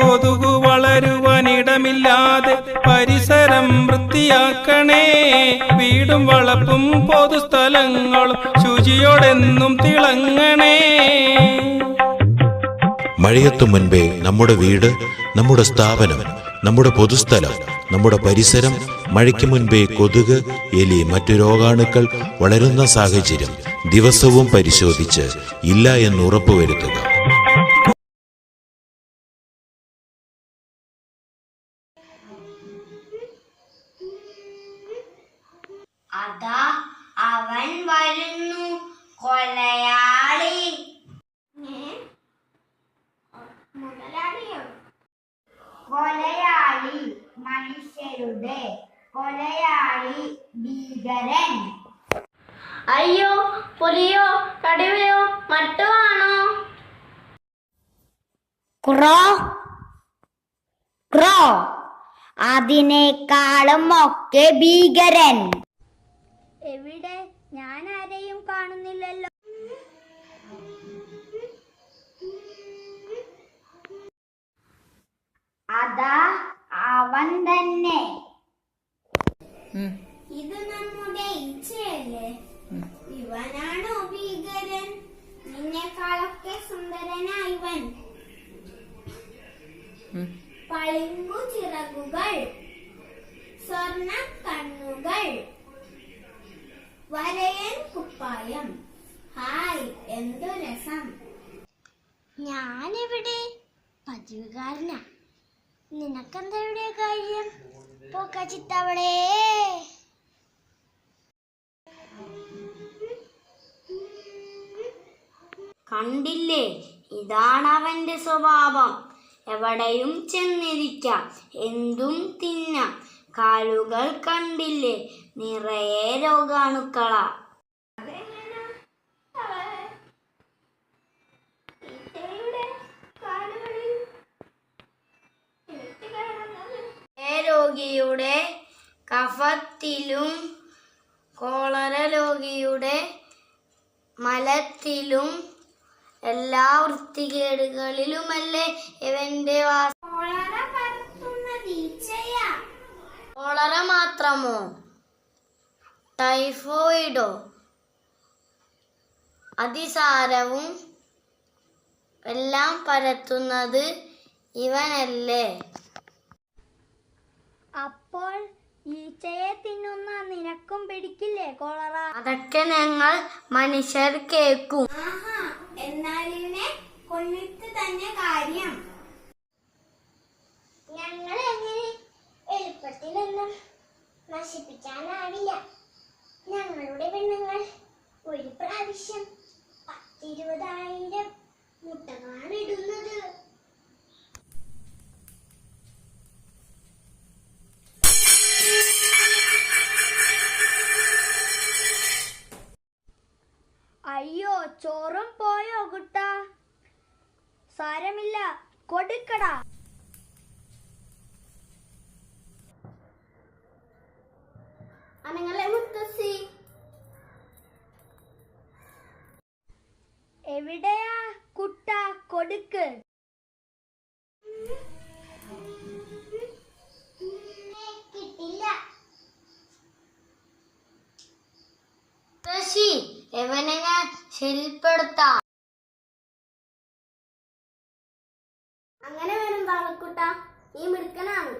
കൊതുകു വളരുവാനിടമില്ലാതെ പരിസരം വൃത്തിയാക്കണേ. വീടും വളപ്പും പൊതുസ്ഥലങ്ങളും ശുചിയോടെന്നും തിളങ്ങണേ. മഴയത്തും മുൻപേ നമ്മുടെ വീട് നമ്മുടെ സ്ഥാപനം നമ്മുടെ പൊതുസ്ഥലം നമ്മുടെ പരിസരം മഴയ്ക്ക് മുൻപേ കൊതുക് എലി മറ്റു രോഗാണുക്കൾ വളരുന്ന സാഹചര്യം ദിവസവും പരിശോധിച്ച് ഇല്ല എന്ന് ഉറപ്പുവരുത്തുക. അതാ അവൻ വരുന്നു കൊലയാളി. മുതലാളിയോ? കൊലയാളി മനുഷ്യരുടെ കൊലയാളി ഭീകരൻ. അയ്യോ പുലിയോ കടുവയോ മട്ടുവാണോ? ക്രോ ക്രോ. അതിനേക്കാളും ഒക്കെ ഭീകരൻ. എവിടെ? ഞാൻ ആരെയും കാണുന്നില്ലല്ലോ. അതാ അവൻ തന്നെ. ഇത് നമ്മുടെ ഇച്ഛയല്ലേ ഇവനാണോ ഭീകരൻ? നിന്നെക്കാളൊക്കെ സുന്ദരനാ ഇവൻ. പളിങ്കു ചിറകുകൾ സ്വർണ കണ്ണുകൾ. വരയൻ കുപ്പായം. ഹായ് എന്തു രസം? ഞാനിവിടെ പതിവുകാരനാ. നിനക്കെന്താ ഇവിടെ കാര്യം? പോക്കച്ചിത്തവളേ കണ്ടില്ലേ? ഇതാണ് അവന്റെ സ്വഭാവം. എവിടെയും ചെന്നിരിക്കാം. എന്തും തിന്നാം. കാലുകൾ കണ്ടില്ലേ? നിറയെ രോഗാണുക്കളാ. രോഗിയുടെ കഫത്തിലും കോളറ രോഗിയുടെ മലത്തിലും എല്ലാ വൃത്തികേടുകളിലുമല്ലേ ഇവന്റെ വാസ കോളറ മാത്രമോ? ടൈഫോയിഡോ? അതിസാരവും എല്ലാം പരത്തുന്നത് ഇവനല്ലേ? അപ്പോൾ ഈച്ചയെ തിന്നുന്ന നിനക്കും പിടിക്കില്ലേ കോളറ? അതൊക്കെ ഞങ്ങൾ മനുഷ്യർ കേൾക്കും. എന്നാൽ ഇവനെ കൊന്നിട്ട് തന്നെ കാര്യം. പത്തിരുപതായിരം മുട്ടകളാണ് ഇടുന്നത്. അയ്യോ ചോറും പോയോ കുട്ട? സാരമില്ല കൊടുക്കടാ. എവിടെയാ കുട്ട കൊടുക്ക്? കിട്ടില്ല. മുത്തശ്ശി എവനെ ഞാൻ ശരിപ്പെടുത്താം? അങ്ങനെ വരും ബാലക്കുട്ട. ഈ മിടുക്കനാണ്.